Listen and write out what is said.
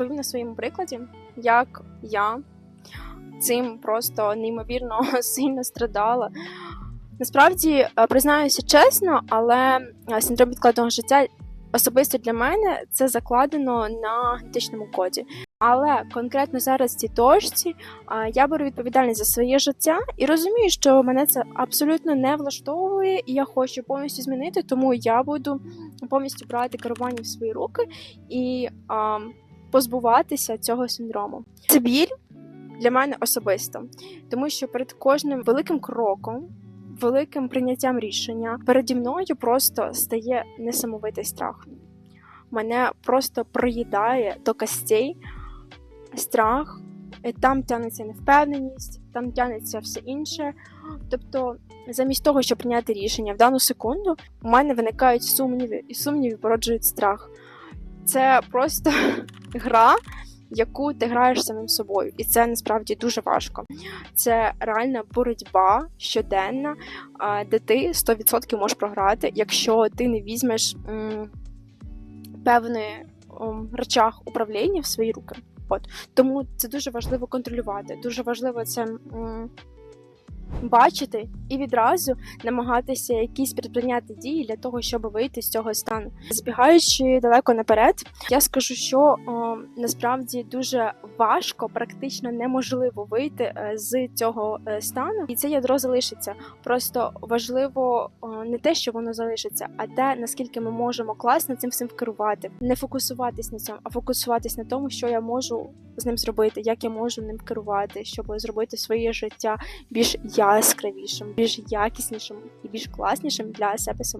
розповім на своєму прикладі, як я цим просто неймовірно сильно страдала. Насправді, е, признаюся чесно, але е, синдром відкладного життя особисто для мене це закладено на генетичному коді. Але конкретно зараз в цій точці я беру відповідальність за своє життя і розумію, що мене це абсолютно не влаштовує, і я хочу повністю змінити, тому я буду повністю брати керування в свої руки і а, позбуватися цього синдрому. Це біль для мене особисто, тому що перед кожним великим кроком. Великим прийняттям рішення переді мною просто стає несамовитий страх. Мене просто проїдає до костей страх, там тягнеться невпевненість, там тягнеться все інше. Тобто, замість того, щоб прийняти рішення в дану секунду, у мене виникають сумніви, і сумніви породжують страх. Це просто гра, яку ти граєш самим собою, і це насправді дуже важко. Це реальна боротьба щоденна, де ти 100% можеш програти, якщо ти не візьмеш м, певний речах управління в свої руки. От тому це дуже важливо контролювати. Дуже важливо це м, бачити і відразу намагатися якісь предприйняти дії для того, щоб вийти з цього стану. Збігаючи далеко наперед, я скажу, що о, насправді дуже важко, практично неможливо вийти е, з цього е, стану, і це ядро залишиться. Просто важливо о, не те, що воно залишиться, а те, наскільки ми можемо класно цим всім керувати, не фокусуватись на цьому, а фокусуватись на тому, що я можу з ним зробити, як я можу ним керувати, щоб зробити своє життя більш яскравішим, більш якіснішим і більш класнішим для себе самого.